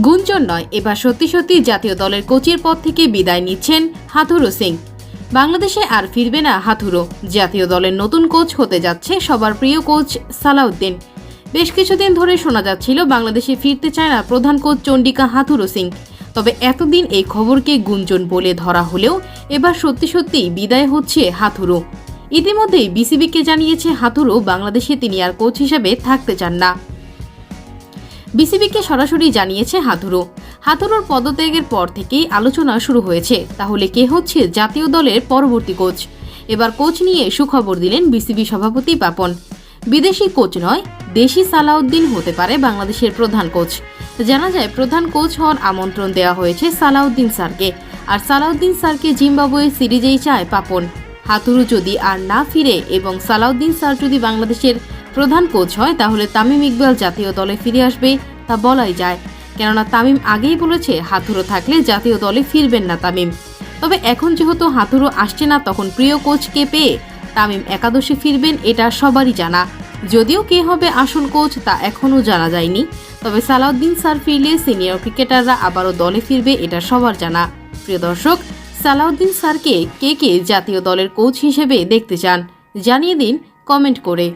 গুঞ্জন নয়, এবার সত্যি সত্যি জাতীয় দলের কোচের পদ থেকে বিদায় নিচ্ছেন হাথুরু সিং। বাংলাদেশে আর ফিরবে না হাথুরো জাতীয় দলের নতুন কোচ হতে যাচ্ছে সবার প্রিয় কোচ সালাউদ্দিন। বেশ কিছুদিন ধরে শোনা যাচ্ছিল বাংলাদেশে ফিরতে চায় না প্রধান কোচ চন্ডিকা হাথুরু সিং। তবে এতদিন এই খবরকে গুঞ্জন বলে ধরা হলেও এবার সত্যি সত্যিই বিদায় হচ্ছে হাথুরু ইতিমধ্যেই বিসিবিকে জানিয়েছে হাথুরু বাংলাদেশে তিনি আর কোচ হিসেবে থাকতে চান না। বিসিবিকে সরাসরি জানিয়েছে হাথুরু হাথুরুর পদত্যাগের পর থেকেই আলোচনা শুরু হয়েছে। তাহলে কে হচ্ছে জাতীয় দলের পরবর্তী কোচ? এবার কোচ নিয়ে সুখবর দিলেন বিসিবি সভাপতি পাপন বিদেশি কোচ নয়, দেশি সালাউদ্দিন হতে পারে বাংলাদেশের প্রধান কোচ। জানা যায় প্রধান কোচ হওয়ার আমন্ত্রণ দেওয়া হয়েছে সালাউদ্দিন স্যারকে। আর সালাউদ্দিন স্যারকে জিম্বাবুয়ে সিরিজেই চায় পাপন হাতুরু যদি আর না ফিরে এবং সালাউদ্দিন স্যার যদি বাংলাদেশের প্রধান কোচ হয়, তাহলে তামিম ইকবাল জাতীয় দলে ফিরে আসবে, তা বলাই যায়। কেননা তামিম আগেই বলেছে হাতুরু থাকলে জাতীয় দলে ফিরবেন না তামিম। তবে এখন যেহেতু হাতুরু আসছে না, তখন প্রিয় কোচকে পেয়ে তামিম একাদশে ফিরবেন, এটা সবারই জানা। যদিও কে হবে আসল কোচ, তা এখনও জানা যায়নি। তবে সালাউদ্দিন স্যার ফিরলে সিনিয়র ক্রিকেটাররা আবারও দলে ফিরবে, এটা সবার জানা। প্রিয় দর্শক, সালাউদ্দিন স্যারকে কে কে জাতীয় দলের কোচ হিসেবে দেখতে চান, জানিয়ে দিন কমেন্ট করে।